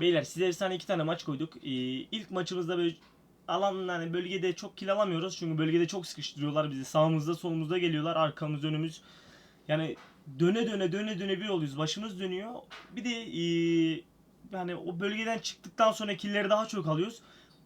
Beyler size efsane iki tane maç koyduk. Ee, ilk maçımızda böyle alan yani bölgede çok kill alamıyoruz. Çünkü bölgede çok sıkıştırıyorlar bizi. Sağımızda solumuzda geliyorlar. Arkamız önümüz. Yani döne döne döne döne bir oluyoruz. Başımız dönüyor. Bir de ee, yani o bölgeden çıktıktan sonra killleri daha çok alıyoruz.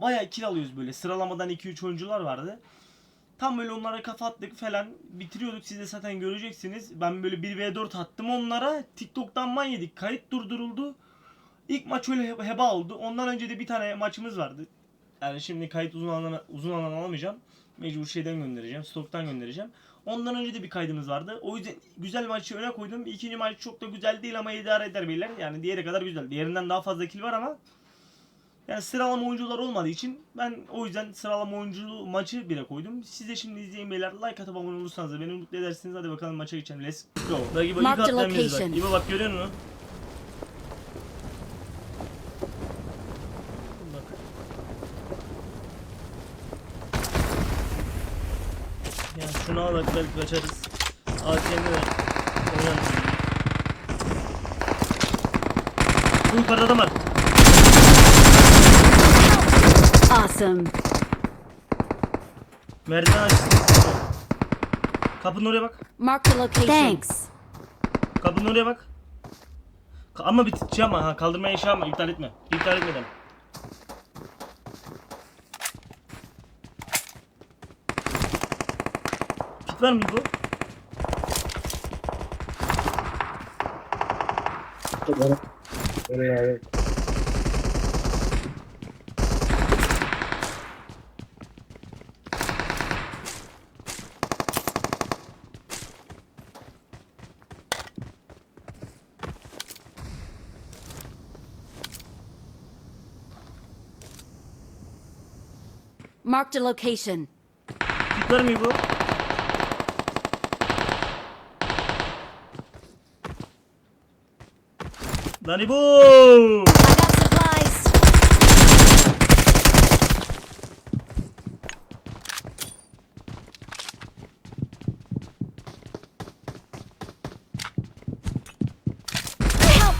Bayağı kill alıyoruz böyle. Sıralamadan 2-3 oyuncular vardı. Tam böyle onlara kafa attık falan bitiriyorduk. Siz de zaten göreceksiniz. Ben böyle 1v4 attım onlara. TikTok'tan ban yedik. Kayıt durduruldu. İlk maç öyle he- heba oldu. Ondan önce de bir tane maçımız vardı. Yani şimdi kayıt uzun alan uzun alan alamayacağım. Mecbur şeyden göndereceğim. Stoktan göndereceğim. Ondan önce de bir kaydımız vardı. O yüzden güzel maçı öne koydum. İkinci maç çok da güzel değil ama idare eder beyler. Yani diğeri kadar güzel. Diğerinden daha fazla kill var ama yani sıralama oyuncular olmadığı için ben o yüzden sıralama oyuncu maçı bile koydum. Siz de şimdi izleyin beyler. Like atıp abone olursanız da beni mutlu edersiniz. Hadi bakalım maça geçelim. Let's go. Bak İbo ilk atlayamayız bak. İbo bak görüyor musun? Bak. Ya şunu al bak belki kaçarız. ATM'i ver. Oynarız. Bu yukarıda adam var. Awesome. Merdiven açsın. Kapının oraya bak. Mark the location. Thanks. Kapının oraya bak. Ka- Ama bir şey yapma ha kaldırmaya şey yapma iptal etme. İptal etmeden. Kit var mı bu? Mark the location. Kit var mı bu? Lan bu. I got supplies. Help!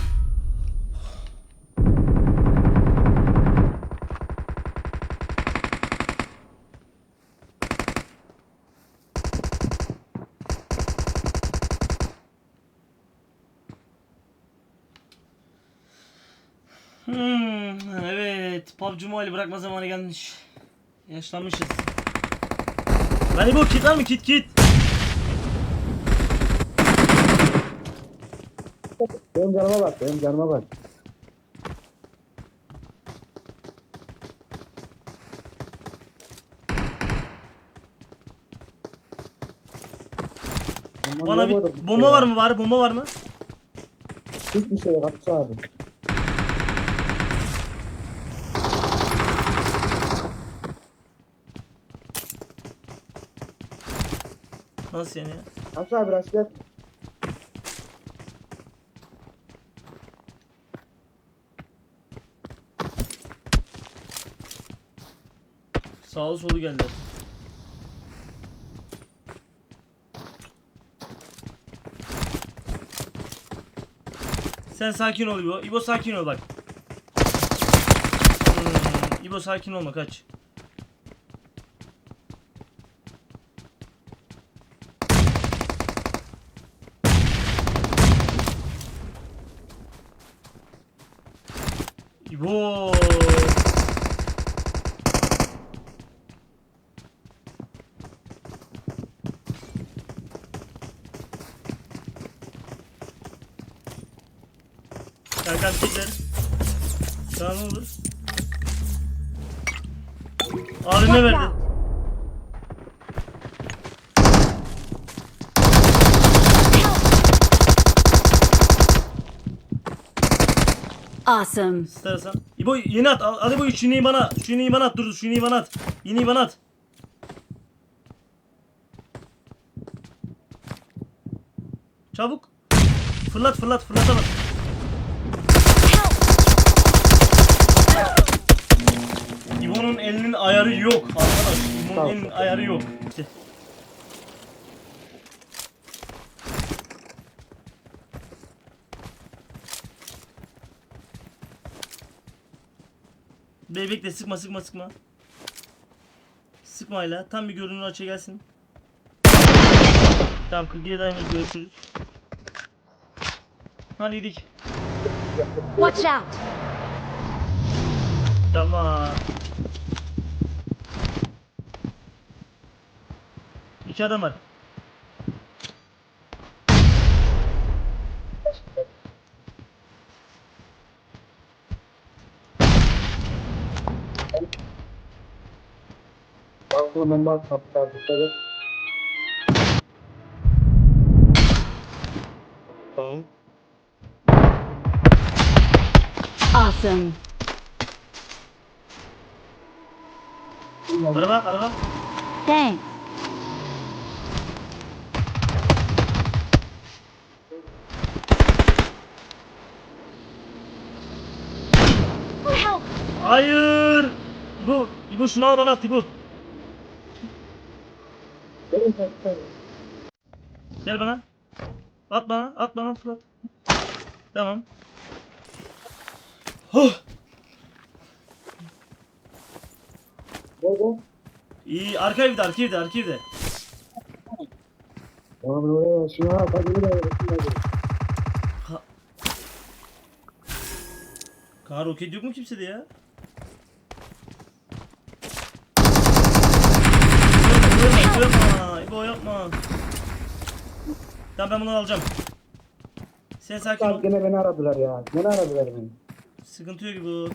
Hmm, evet. PUBG Mobile bırakma zamanı gelmiş. Yaşlanmışız. Lan bu kit var mı kit kit? Benim canıma bak, benim canıma bak. Bana bir bomba var mı var? Bomba var mı? Hiçbir şey yok, hapse abi. Nasıl yani ya? Hapse abi rastlat. Sağlı solu geldi. Sen sakin ol İbo. İbo sakin ol bak. Hmm, İbo sakin olma kaç. İbo. Çekler. Daha ne olur? Abime verdi. Awesome. İstersen. İbo yeni at. Al- Hadi bu şu iğneyi bana. Şu iğneyi bana at. Dur şu iğneyi bana at. İğneyi bana at. Çabuk. Fırlat fırlat fırlata İbo'nun elinin ayarı yok arkadaş. İbo'nun Tamam. elinin ayarı yok. İşte. Be bekle sıkma sıkma sıkma. Sıkma hala. Tam bir görünür açı gelsin. Tamam 47 aynı görüşürüz. Hadi gidik. Watch out! Tamam. İki adam var. Ben bak abi. Şöyle. Tamam. Awesome. Araba araba. Thanks. Hayır. Bu bu şunu al bana at bu. Gel bana. At bana, at bana Fırat. Tamam. Huh. Nerede? İyi, arka evde, arka evde, arka evde. Tamam oraya şunu al. Hadi bir Kar roket yok mu kimsede ya? Kırma. İbo yapma. Tamam ben bunu alacağım. Sen sakin ol. Gene beni aradılar ya. Gene aradılar beni. Sıkıntı yok bu.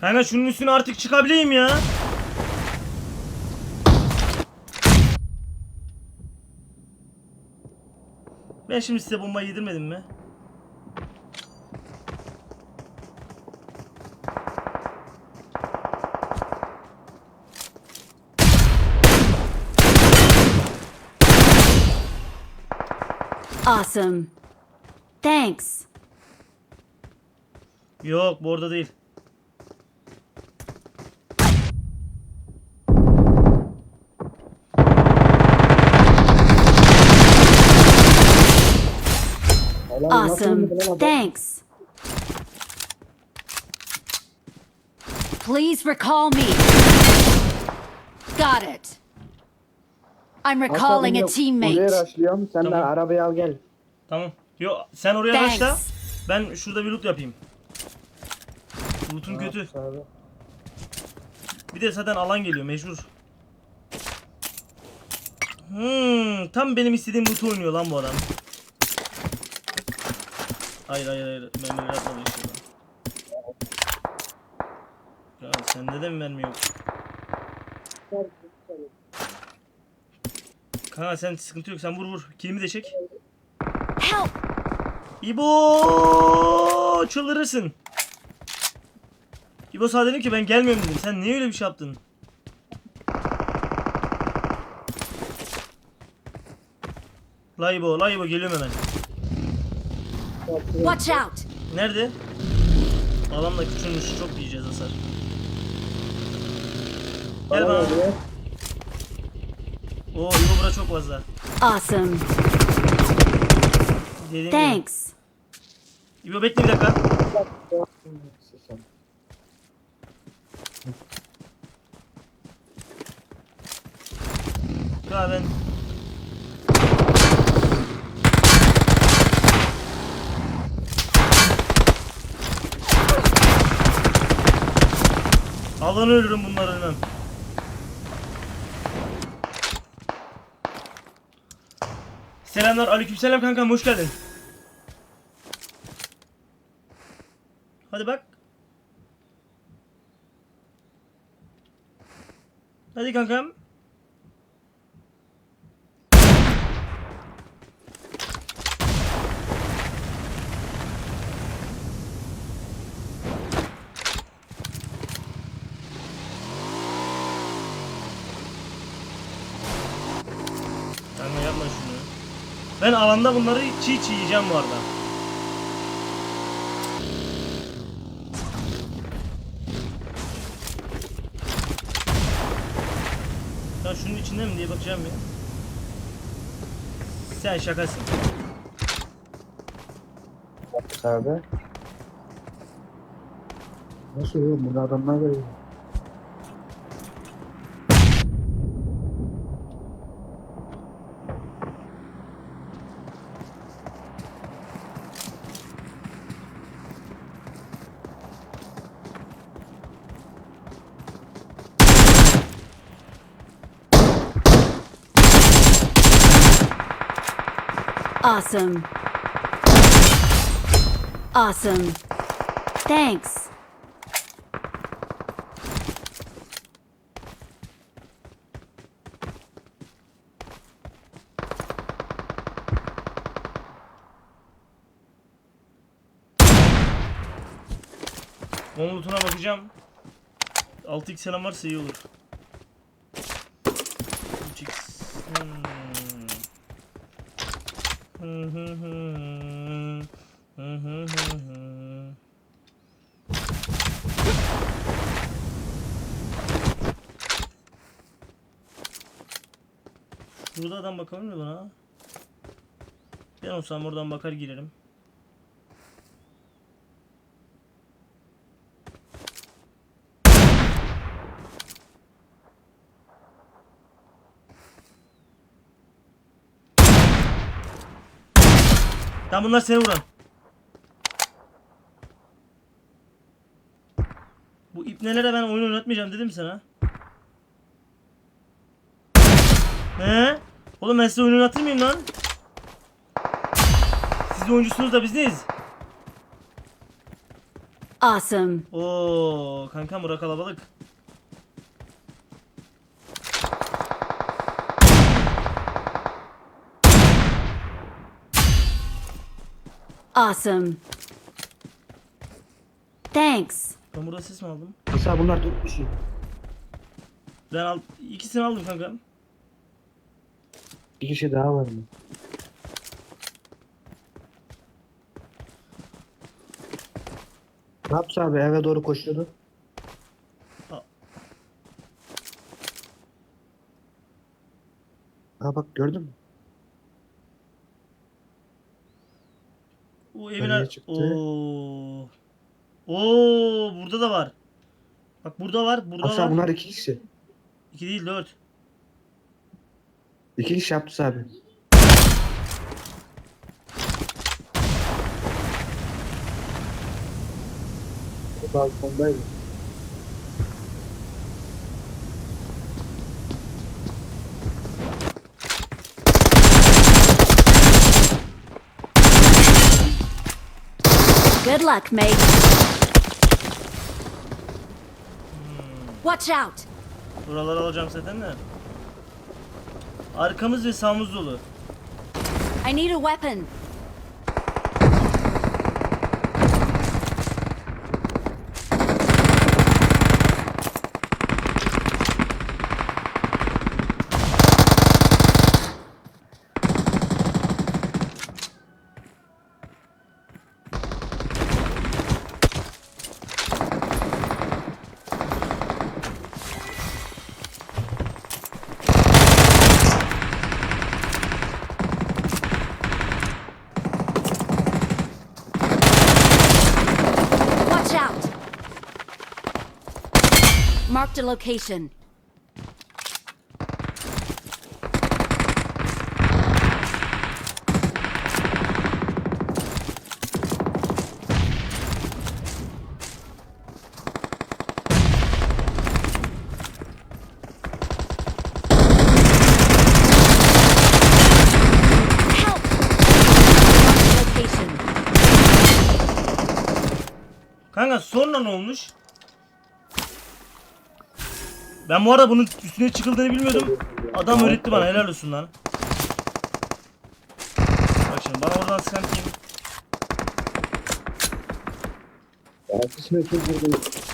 Kanka şunun üstüne artık çıkabileyim ya. Ben şimdi size bombayı yedirmedim mi? Awesome. Thanks. Yok bu orada değil. Awesome. Thanks. Please recall me. Got it. I'm recalling a Oraya teammate. rushlıyorum. Sen de Tamam. arabayı al gel. Tamam. Yo sen oraya başla. Thanks. Ben şurada bir loot yapayım. Loot'um kötü. Abi. Bir de zaten alan geliyor mecbur. Hmm, tam benim istediğim loot'u oynuyor lan bu adam. Hayır hayır hayır. Ben böyle yapmadım işte. Ya sende de mi mermi yok? Kanka sen sıkıntı yok sen vur vur. Kilimi de çek. Help! İbo çıldırırsın. İbo sana dedim ki ben gelmiyorum dedim. Sen niye öyle bir şey yaptın? La İbo, la İbo geliyorum hemen. Watch out! Nerede? Adam da küçülmüş. Çok yiyeceğiz hasar. Gel Bana. Oo İbo bura çok fazla. Awesome. Dediğim gibi. Thanks. İbo bekle bir dakika. Ya ben Alanı ölürüm bunlar ölmem. Selamlar aleykümselam kankam hoş geldin. Hadi bak. Hadi kankam. Kanka yapma şunu. Ben alanda bunları çiğ çiğ yiyeceğim bu arada. Ya şunun içinde mi diye bakacağım ya. Sen şakasın. Abi. Nasıl oğlum? Burada adamlar geliyor. Awesome. Awesome. Thanks. Lootuna bakacağım. 6x selam varsa iyi olur. 3x. Hmm. Hı hı hı. Hı hı hı hı. Burada adam bakalım mı bana? Ben olsam oradan bakar girerim. Tam bunlar seni vuran. Bu ipnelere ben oyun oynatmayacağım dedim sana. He? Oğlum ben size oyun oynatır mıyım lan? Siz de oyuncusunuz da biz neyiz? Awesome. Oo, kanka bura kalabalık. Awesome. Thanks. Ben burada ses mi aldım? Mesela bunlar dört kişi. Ben al ikisini aldım kanka. Bir kişi daha var mı? Ne yaptı abi? Eve doğru koşuyordu. A- Ha bak gördün mü? O evin ar- çıktı? Oo. Oo, burada da var. Bak burada var, burada Aslında var. bunlar iki kişi. İki değil dört. İki kişi yaptı abi. Balkondaydı. Good luck, mate. Watch out. Buraları alacağım zaten de. Arkamız ve sağımız dolu. I need a weapon. Watch out. Marked a location. Kanka sonra ne olmuş? Ben bu arada bunun üstüne çıkıldığını bilmiyordum. Adam öğretti bana helal olsun lan. Bak şimdi bana oradan sıkan kim? Ya kısmet çok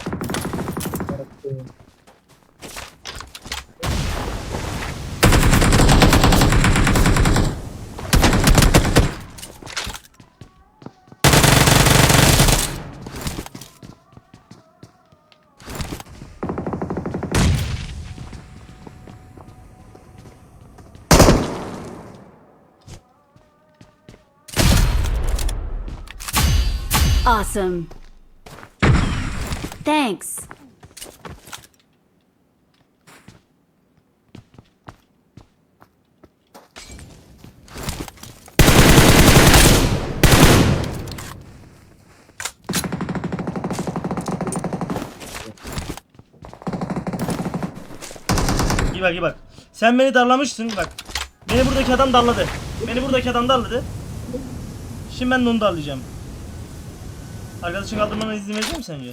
Awesome. Thanks. İyi bak iyi bak. Sen beni darlamışsın bak. Beni buradaki adam darladı. Beni buradaki adam darladı. Şimdi ben de onu darlayacağım. Arkadaşın kaldırmana izin verecek mi sence?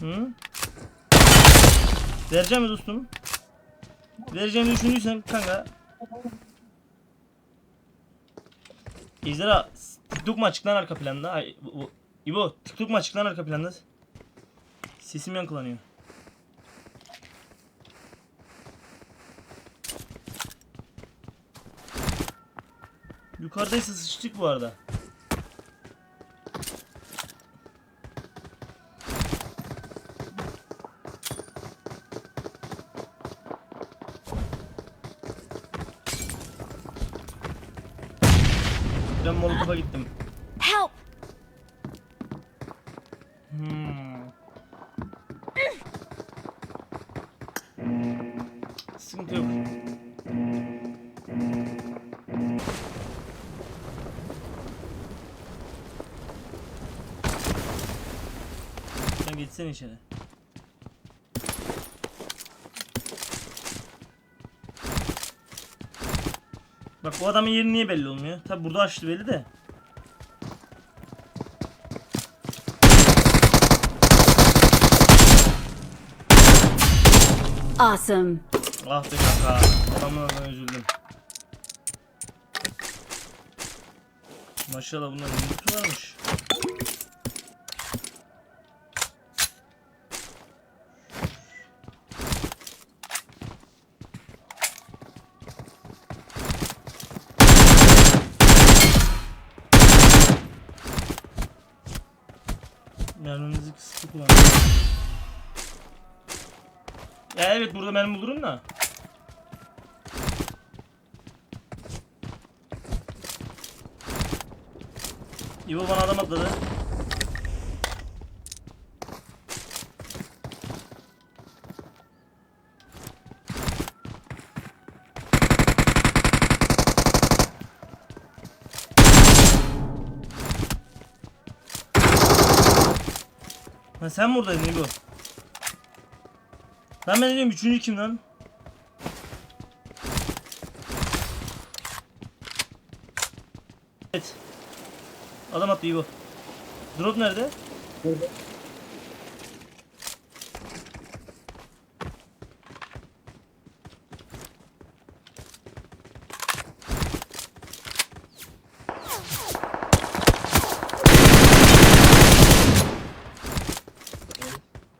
Hı? Vereceğim mi dostum? Vereceğimi düşündüysen kanka İzlera TikTok mu açık arka planda? Ay, bu, bu. İbo TikTok mu açık arka planda? Sesim yankılanıyor. Yukarıdaysa sıçtık bu arada. Ben Molotof'a gittim. Geçsene içeri. Bak bu adamın yeri niye belli olmuyor? Tabi burada açtı belli de. Awesome. Ah be kanka. Adamın adına üzüldüm. Maşallah bunların yumurtu varmış. Ya evet burada mermi bulurum da. İbo bana adam atladı. Ha sen buradaydın İbo. Lan ben diyorum üçüncü kim lan? Evet. Adam attı İbo. Drop nerede?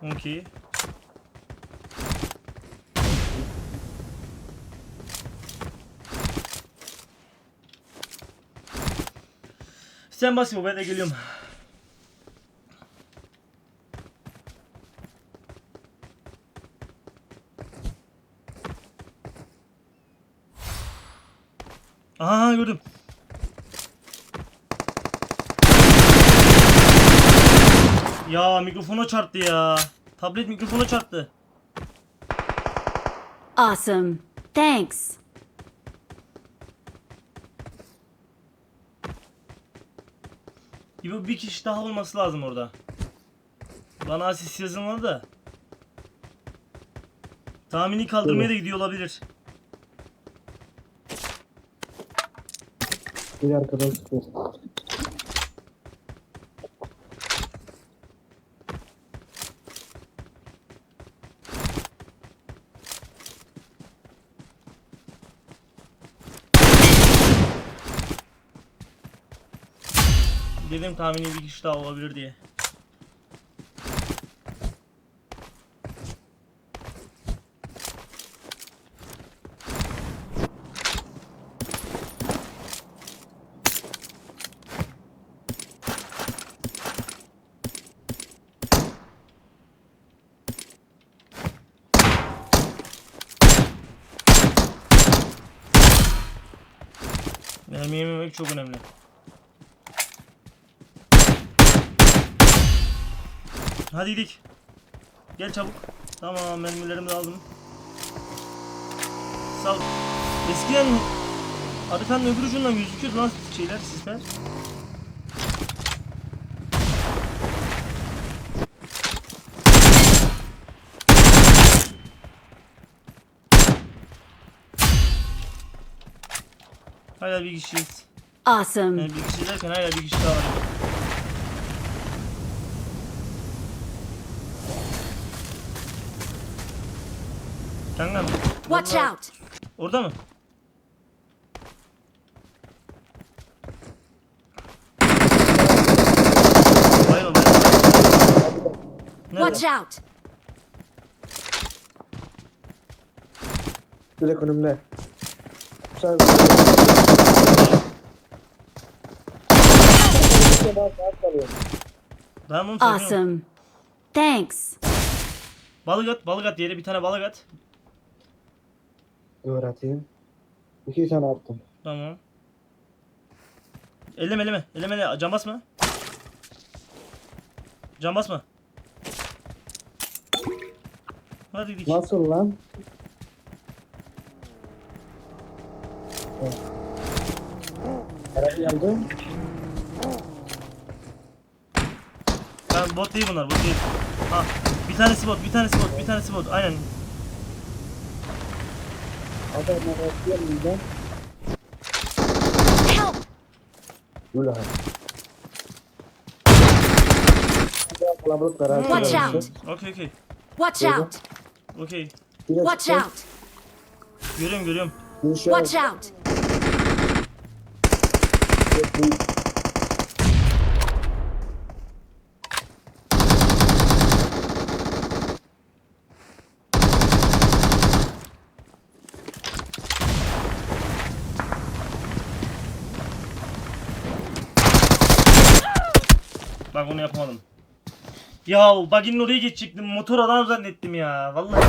Okey. Sen bas İbo ben de geliyorum. Aha gördüm. Ya mikrofona çarptı ya. Tablet mikrofona çarptı. Awesome. Thanks. İbo bir kişi daha olması lazım orada. Bana asist yazılmadı da. Tahmini kaldırmaya da gidiyor olabilir. Bir arkadan dedim tahmini bir kişi daha olabilir diye. Mermi yememek çok önemli. Hadi gidik. Gel çabuk. Tamam mermilerimi de aldım. Sağ ol. Eskiden haritanın öbür ucundan gözüküyordu lan şeyler, sisler. Hala bir kişiyiz. Awesome. Yani bir kişi derken hala bir kişi daha var. Kankam. Watch out. Orada mı? Bayıl bayıl. Watch Nerede? out. Direkt önümde. Sen... Tamam. Awesome. Thanks. Balık at, balık at yere bir tane balık at. Atayım. İki tane attım. Tamam. Elleme elleme. Elleme elleme. Cam basma. Cam basma. Hadi gidelim. Nasıl lan? Araba geldi. Tamam bot değil bunlar bot değil. Ha bir tanesi bot bir tanesi bot bir tanesi bot aynen. Adam araba gelmeden. Help. Yürü ha. Biraz Kalabalık var. Watch out. Okey okey. Watch out. Biraz Watch out. Görüyorum görüyorum. Watch out. Yapamadım. Ya baginin oraya geçecektim. Motor adam zannettim ya. Vallahi